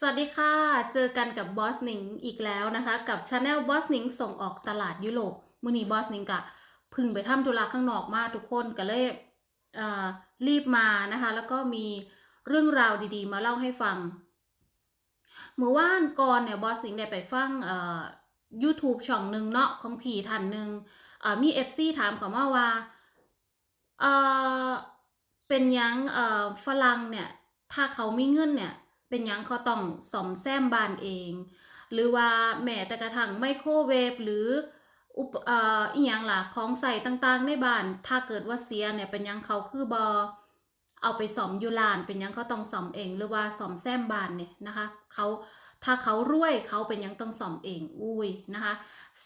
สวัสดีค่ะ เจอกันกับบอสหนิงอีกแล้วนะคะ กับชาแนลบอสหนิงส่งออกตลาดยุโรปมือนี้บอสหนิงกะพึ่งไปทำธุระข้างนอกมาทุกคนก็เลยเอ่อรีบมานะคะ แล้วก็มีเรื่องราวดีๆ มาเล่าให้ฟังเมื่อวานก่อนเนี่ยบอสหนิงได้ไปฟังเอ่อ YouTube ช่องหนึ่งเนาะของผีท่านหนึ่งเอ่อมีถามเขามาว่าเอ่อเป็นยังอ่อฝรั่งเนี่ยถ้าเขามีเงินเนี่ย เป็นยังเขาต้องซ่อมแซมบ้านเอง หรือว่าแม้แต่กระทั่งไมโครเวฟหรืออุปเอ่ออีหยังล่ะของใส่ต่างๆ ในบ้าน ถ้าเกิดว่าเสียเนี่ยเป็นยังเขาคือบอเอาไปซ่อมอยู่ร้านเป็นยังเขาต้องซ่อมเอง หรือว่าซ่อมแซมบ้านเนี่ยนะคะเขาถ้าเขารวยเขาเป็นยังต้องซ่อมเองอุ้ยนะคะ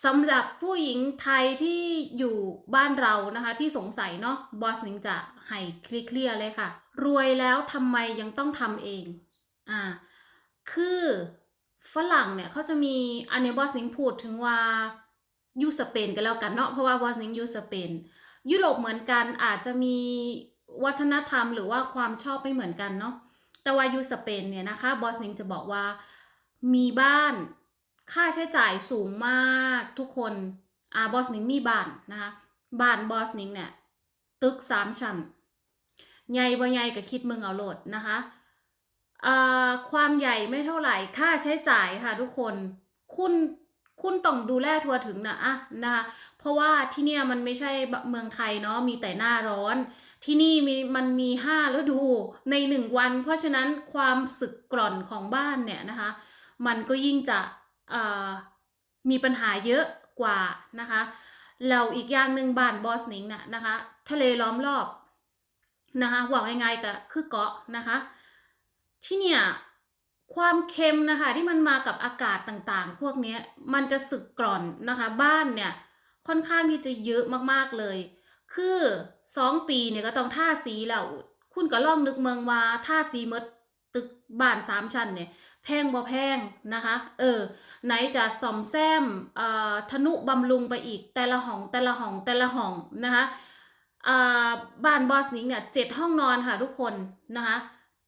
สำหรับผู้หญิงไทยที่อยู่บ้านเรานะคะที่สงสัยเนาะบอสนิงจะให้เคลียร์เลยค่ะ รวยแล้วทำไมยังต้องทำเอง อ่าคือฝรั่งเนี่ยเขาจะมีอันนี้บอสนิงพูดถึงว่ายูสเปนกันแล้วกันเนาะเพราะว่าบอสนิงยูสเปนยุโรปเหมือนกันอาจจะมีวัฒนธรรมหรือว่าความชอบไม่เหมือนกันเนาะแต่ว่ายูสเปนเนี่ยนะคะบอสนิงจะบอกว่ามีบ้านค่าใช้จ่ายสูงมากทุกคนอ่าบอสนิงมีบ้านนะคะบ้านบอสนิงเนี่ยตึกสามชั้นใหญ่บ่ใหญ่ก็คิดมึงเอาโหลดนะคะ ความใหญ่ไม่เท่าไหร่ค่าใช้จ่ายค่ะทุกคนคุณคุณต้องดูแลทัวถึงนะอะนะคะเพราะว่าที่เนี่ยมันไม่ใช่เมืองไทยเนาะมีแต่หน้าร้อน ที่นี่มีมันมีห้าฤดูในหนึ่งวัน เพราะฉะนั้นความสึกกร่อนของบ้านเนี่ยนะคะมันก็ยิ่งจะมีปัญหาเยอะกว่านะคะแล้วอีกอย่างหนึ่งบ้านบอสนิงน่ะนะคะ ทะเลล้อมรอบนะคะว่าง่ายๆก็คือเกาะนะคะ ที่เนี่ยความเค็มนะคะที่มันมากับอากาศต่างๆ พวกนี้มันจะสึกกร่อนนะคะ บ้านเนี่ยค่อนข้างที่จะเยอะมากๆเลย คือสองปีเนี่ยก็ต้องท่าสีแล้วคุณก็ล่องนึกเมืองว่าท่าสีมดตึกบ้านสามชั้นเนี่ยแพงบ่แพงนะคะ เออ ไหนจะซ่อมแซมอ่อทนุบำรุงไปอีก แต่ละห้องแต่ละห้องแต่ละห้องนะคะอ่าบ้านบอสนิงเนี่ยเจ็ดห้องนอนค่ะทุกคนนะคะ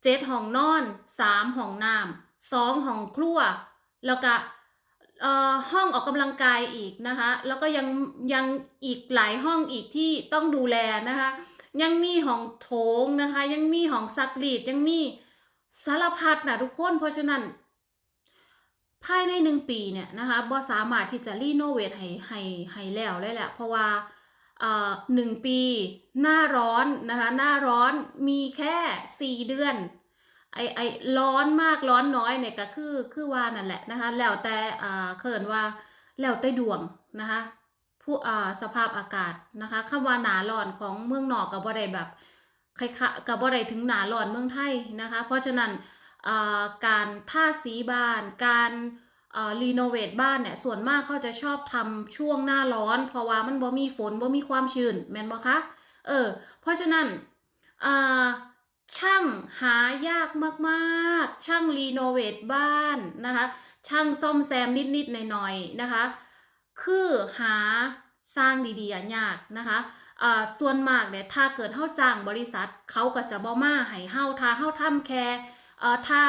เจ็ดห้องนอนสามห้องน้ำสองห้องครัว แล้วก็ห้องออกกำลังกายอีกนะคะ แล้วก็ยังยังอีกหลายห้องอีกที่ต้องดูแลนะคะ ยังมีห้องโถงนะคะ ยังมีห้องซักรีดยังมีสารพัดนะทุกคนเพราะฉะนั้นภายในหนึ่งปีเนี่ยนะคะบ่สามารถที่จะรีโนเวทให้ให้ให้แล้วได้แหละเพราะว่า หนึ่งปี หน้าร้อนนะคะ หน้าร้อนมีแค่สี่เดือน ไอไอร้อนมากร้อนน้อยเนี่ยก็คือคือว่านั่นแหละนะคะ แล้วแต่อ่าเขินว่าแล้วแต่ดวงนะคะผู้อ่าสภาพอากาศนะคะคำว่าหนาร้อนของเมืองนอกกับบ่ได้แบบคล้ายๆกับบ่ได้ถึงหนาร้อนเมืองไทยนะคะ เพราะฉะนั้นอ่าการท่าสีบ้านการ รีโนเวทบ้านเนี่ยส่วนมากเขาจะชอบทำช่วงหน้าร้อน เพราะว่ามันบ่มีฝนบ่มีความชื้นแม่นบ่คะเออเพราะฉะนั้นช่างหายากมากๆ ช่างรีโนเวทบ้านนะคะ ช่างซ่อมแซมนิดๆหน่อยๆนะคะ คือหาสร้างดีๆยากนะคะส่วนมากเนี่ยถ้าเกิดเฮาจ้างบริษัทเขาก็จะบ่มาให้เฮาถ้าเฮาทำแค่ถ้า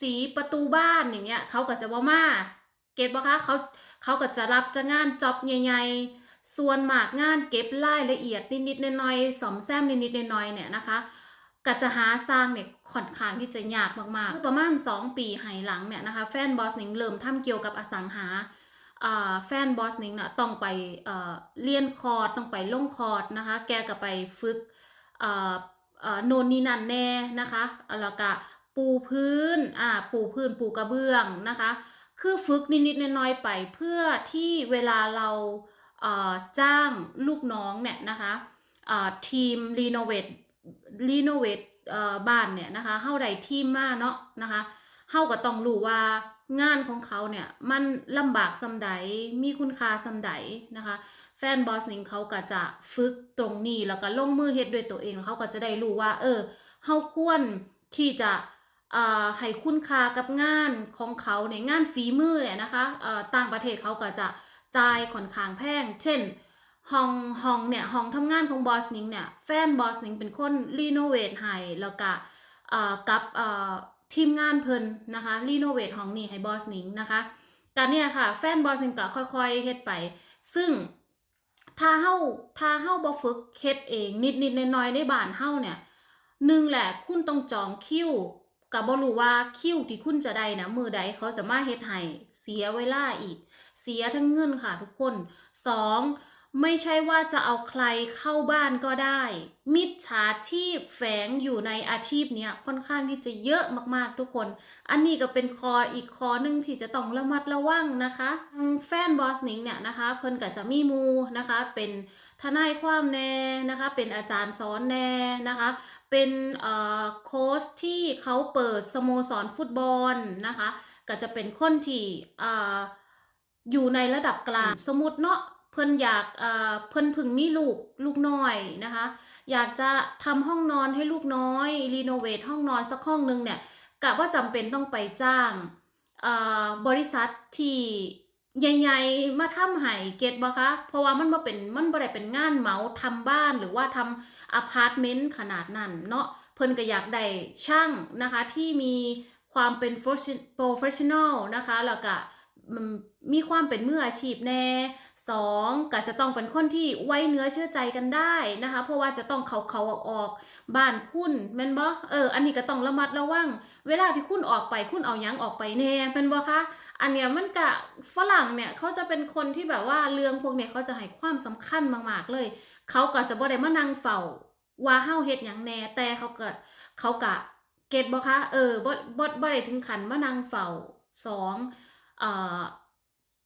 สีประตูบ้านอย่างเงี้ยเขาก็จะบ่มาเก็ตบ่คะเขาเขาก็จะรับจะงานจ็อบใหญ่ๆส่วนมากงานเก็บรายละเอียดนิดๆหน่อยๆซ่อมแซมนิดๆหน่อยๆเนี่ยนะคะก็จะหาสร้างเนี่ยค่อนข้างที่จะยากมากๆประมาณ 2 ปีไหหลังเนี่ยนะคะแฟนบอสนิงเริ่มทำเกี่ยวกับอสังหาอ่าแฟนบอสนิงน่ะต้องไปเอ่อเรียนคอร์สต้องไปลงคอร์สนะคะ แกก็ไปฝึกเอ่อเอ่อโนนนี่นั่นแน่นะคะแล้วก็ ปูพื้นอ่าปูพื้นปูกระเบื้องนะคะ คือฝึกนิดๆน้อยๆไปเพื่อที่เวลาเราเอ่อจ้างลูกน้องเนี่ยนะคะอ่าทีมรีโนเวทรีโนเวทเอ่อบ้านเนี่ยนะคะเฮาได้ทีมมาเนาะนะคะเฮาก็ต้องรู้ว่างานของเขาเนี่ยมันลำบากซำใดมีคุณค่าซำใดนะคะ แฟนบอสนิงเขาก็จะฝึกตรงนี้แล้วก็ลงมือเฮ็ดด้วยตัวเองเขาก็จะได้รู้ว่า เออเฮาควรที่จะ ให้คุณค่ากับงานของเขาในงานฝีมือเนี่ยนะคะต่างประเทศเขาก็จะจ่ายค่อนข้างแพง เช่นห้องห้องเนี่ยห้องทำงานของบอสนิงเนี่ยแฟนบอสนิงเป็นคนรีโนเวทให้แล้วก็กับทีมงานเพิ่นนะคะรีโนเวทห้องนี้ให้บอสหนิงนะคะการเนี่ยค่ะแฟนบอสหนิงก็ค่อยๆเฮ็ดไป ซึ่งถ้าเฮาถ้าเฮาบ่ฝึกเฮ็ดเองนิดๆน้อยๆในบ้านเฮาเนี่ยหนึ่งแหละคุณต้องจองคิว ก็บ่รู้ว่าคิวที่คุณจะได้นะมือใดเขาจะมาเฮ็ดให้เสียเวลาอีก เสียทั้งเงินค่ะทุกคนสองไม่ใช่ว่าจะเอาใครเข้าบ้านก็ได้ มิจฉาชีพแฝงอยู่ในอาชีพเนี้ยค่อนข้างที่จะเยอะมากๆทุกคน อันนี้ก็เป็นคออีกคอหนึ่งที่จะต้องระมัดระวังนะคะแฟนบอสนิงเนี่ยนะคะ เพิ่นก็จะมีมูนะคะ เป็นทนายความแน่นะคะ เป็นอาจารย์สอนแน่นะคะ เป็นเอ่อโค้ชที่เขาเปิดสโมสรฟุตบอลนะคะ ก็จะเป็นคนที่เอ่ออยู่ในระดับกลางสมมติเนาะเพิ่นอยากเอ่อเพิ่นพึ่งมีลูกลูกน้อยนะคะ อยากจะทำห้องนอนให้ลูกน้อยรีโนเวทห้องนอนสักห้องนึงเนี่ยกะว่าจำเป็นต้องไปจ้างเอ่อบริษัทที่ ใหญ่ๆ มาทำให้เก็ตบ่คะเพราะว่ามันบ่เป็นมันบ่ได้เป็นงานเหมาทำบ้านหรือว่าทำอพาร์ตเมนต์ขนาดนั้นเนาะเพิ่นก็อยากได้ช่างนะคะที่มีความเป็น professional นะคะแล้วก็ มีความเป็นมืออาชีพแน่สองก็จะต้องเป็นคนที่ไว้เนื้อเชื่อใจกันได้นะคะ เพราะว่าจะต้องเขาเขาออกออกบ้านคุณแม่นบ่เออ อันนี้ก็ต้องระมัดระวัง เวลาที่คุณออกไปคุณเอายังออกไปแน่เป็นบ่คะ อันเนี้ยมันกะฝรั่งเนี่ยเขาจะเป็นคนที่แบบว่าเรื่องพวกเนี้ยเขาจะให้ความสำคัญมากๆเลย เขาก็จะบ่ได้มานั่งเฝ้าว่าเฮาเฮ็ดหยังแน่แต่เขาก็เขากะเก็ตบ่คะเออบ่บ่บ่ได้ถึงขันมานั่งเฝ้าสองเอ่อ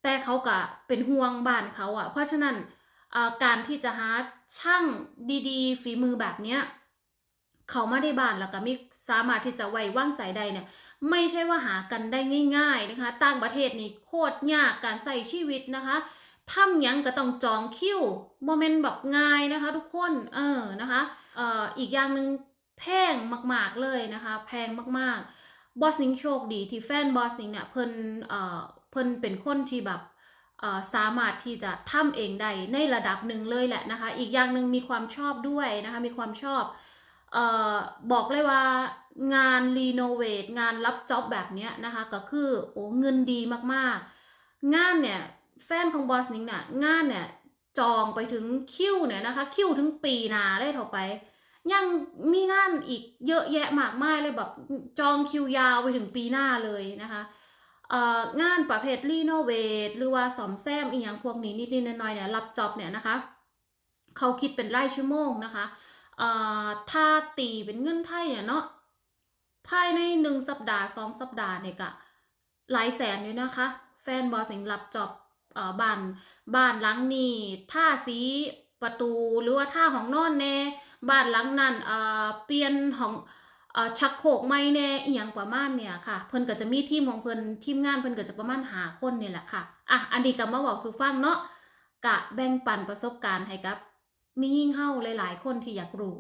แต่เขาก็เป็นห่วงบ้านเขาอะเพราะฉะนั้นการที่จะหาช่างดีๆ ฝีมือแบบเนี้ยเขามาได้บ้านแล้วก็มีสามารถที่จะไว้วางใจได้เนี่ย ไม่ใช่ว่าหากันได้ง่าย ๆนะคะต่างประเทศนี่โคตรยากการใส่ชีวิตนะคะทำยังก็ต้องจองคิวโมเมนต์แบบง่ายนะคะ ทุกคนเออนะคะเอ่ออีกอย่างหนึ่งแพงมาก ๆเลยนะคะ แพงมากๆบอสนิงโชคดีที่แฟนบอสนิงเนี่ยเพิ่นเอ่อ เพิ่นเป็นคนที่แบบสามารถที่จะทำเองได้ในระดับหนึ่งเลยแหละนะคะ อีกอย่างหนึ่งมีความชอบด้วยนะคะ มีความชอบออบอกเลยว่างานรีโนเวทงานรับจ็อบแบบนี้นะคะ ก็คือโอ้เงินดีมากๆ งานเนี่ยแฟนของบอสนิงเนี่ยงานเนี่ยจองไปถึงคิวเนี่ยนะคะ คิวถึงปีหนาเลยเท่าไป ยังมีงานอีกเยอะแยะมากมายเลยแบบจองคิวยาวไปถึงปีหน้าเลยนะคะ งานประเภทรีโนเวทหรือว่าซ่อมแซมอีกอย่างพวกนี้นิดๆหน่อยๆเนี่ยรับจ็อบเนี่ยนะคะเขาคิดเป็นรายชั่วโมงนะคะถ้าตีเป็นเงินไทยเนี่ยเนาะภายในหนึ่งสัปดาห์สองสัปดาห์เนี่ยก็หลายแสนอยู่นะคะ แฟนบอสิงรับจอบบ้านบ้านหลังนี้ท่าสีประตูหรือว่าท่าห้องนอนแน่บ้านหลังนั้นเออเปลี่ยนห้อง ชักโขกไม่แน่เอียงประมาณเนี่ยค่ะ เพิ่นก็จะมีทีมของเพิ่นทีมงานเพิ่นก็จะประมาณหาคนเนี่ยแหละค่ะอะอันนี้ก็มาบอกสู่ฟังเนาะกะแบ่งปันประสบการณ์ให้กับมียิ่งเฮาหลาย ๆ คนที่อยากรู้